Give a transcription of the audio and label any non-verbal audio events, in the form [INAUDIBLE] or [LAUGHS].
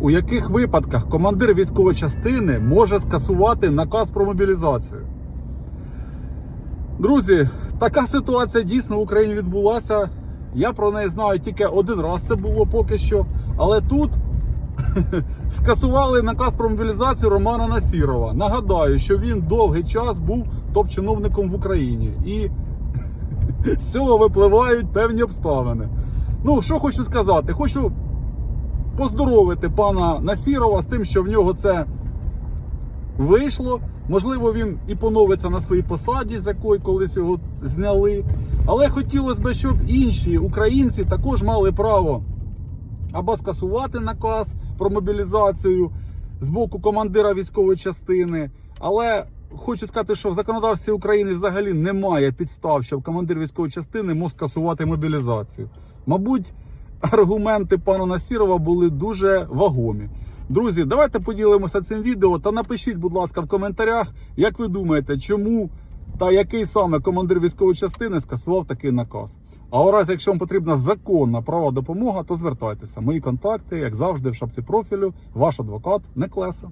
у яких випадках командир військової частини може скасувати наказ про мобілізацію. Друзі, така ситуація дійсно в Україні відбулася. Я про неї знаю тільки один раз це було поки що. Але тут [LAUGHS] скасували наказ про мобілізацію Романа Насірова. Нагадаю, що він довгий час був топ-чиновником в Україні. І [LAUGHS] з цього випливають певні обставини. Ну, що хочу сказати, хочу поздоровити пана Насірова з тим, що в нього це вийшло. Можливо, він і поновиться на своїй посаді, з якої колись його зняли. Але хотілося б, щоб інші українці також мали право або скасувати наказ про мобілізацію з боку командира військової частини. Але хочу сказати, що в законодавстві України взагалі немає підстав, щоб командир військової частини мог скасувати мобілізацію. Мабуть, аргументи пана Насірова були дуже вагомі. Друзі, давайте поділимося цим відео та напишіть, будь ласка, в коментарях, як ви думаєте, чому та який саме командир військової частини скасував такий наказ. А у разі, якщо вам потрібна законна права допомога, то звертайтеся. Мої контакти, як завжди, в шапці профілю, ваш адвокат Неклеса.